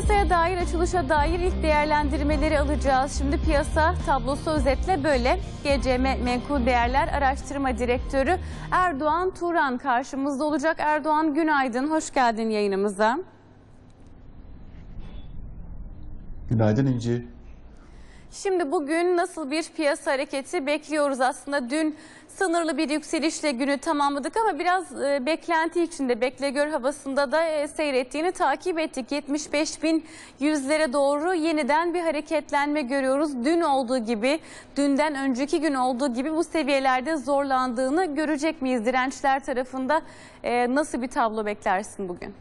Piyasaya dair, açılışa dair ilk değerlendirmeleri alacağız. Şimdi piyasa tablosu özetle böyle. GCM Menkul Değerler Araştırma Direktörü Erdoğan Turan karşımızda olacak. Erdoğan günaydın, hoş geldin yayınımıza. Günaydın İnci. Şimdi bugün nasıl bir piyasa hareketi bekliyoruz aslında? Dün sınırlı bir yükselişle günü tamamladık ama biraz e, beklenti içinde, bekle gör havasında da e, seyrettiğini takip ettik. 75.100'lere doğru yeniden bir hareketlenme görüyoruz. Dün olduğu gibi, dünden önceki gün olduğu gibi bu seviyelerde zorlandığını görecek miyiz? Dirençler tarafında e, nasıl bir tablo beklersin bugün?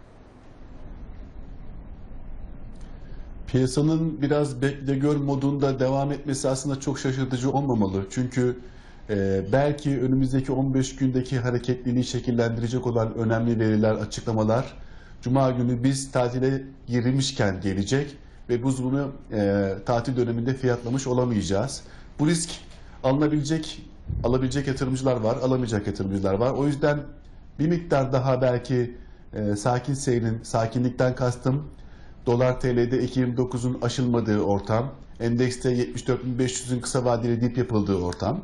Piyasanın biraz bekle gör modunda devam etmesi aslında çok şaşırtıcı olmamalı. Çünkü e, belki önümüzdeki 15 gündeki hareketliliği şekillendirecek olan önemli veriler, açıklamalar Cuma günü biz tatile girmişken gelecek ve biz bunu e, tatil döneminde fiyatlamış olamayacağız. Bu risk alınabilecek, alabilecek yatırımcılar var, alamayacak yatırımcılar var. O yüzden bir miktar daha belki e, sakin seyrin, sakinlikten kastım Dolar TL'de 2.29'un aşılmadığı ortam. Endekste 74.500'ün kısa vadeli dip yapıldığı ortam.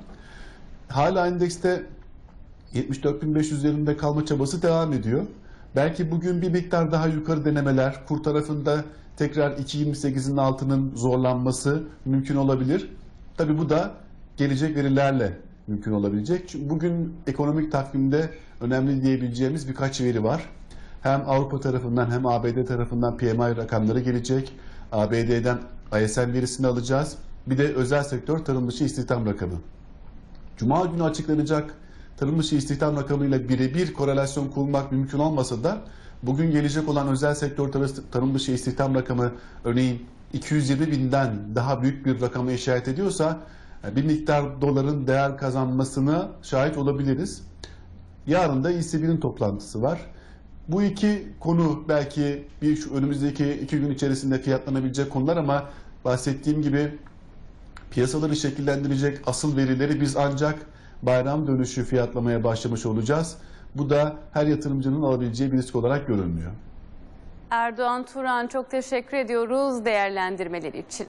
Hala endekste 74.500 üzerinde kalma çabası devam ediyor. Belki bugün bir miktar daha yukarı denemeler, kur tarafında tekrar 2.28'in altının zorlanması mümkün olabilir. Tabi bu da gelecek verilerle mümkün olabilecek. Çünkü bugün ekonomik takvimde önemli diyebileceğimiz birkaç veri var. Hem Avrupa tarafından hem ABD tarafından PMI rakamları gelecek. ABD'den ISM verisini alacağız. Bir de özel sektör tarım dışı istihdam rakamı. Cuma günü açıklanacak tarım dışı istihdam rakamıyla birebir korelasyon kurmak mümkün olmasa da bugün gelecek olan özel sektör tarım dışı istihdam rakamı örneğin 220 binden daha büyük bir rakamı işaret ediyorsa bir miktar doların değer kazanmasına şahit olabiliriz. Yarın da ECB'nin toplantısı var. Bu iki konu belki bir şu önümüzdeki iki gün içerisinde fiyatlanabilecek konular ama bahsettiğim gibi piyasaları şekillendirecek asıl verileri biz ancak bayram dönüşü fiyatlamaya başlamış olacağız. Bu da her yatırımcının alabileceği bir risk olarak görülmüyor. Erdoğan Turan çok teşekkür ediyoruz değerlendirmeleri için.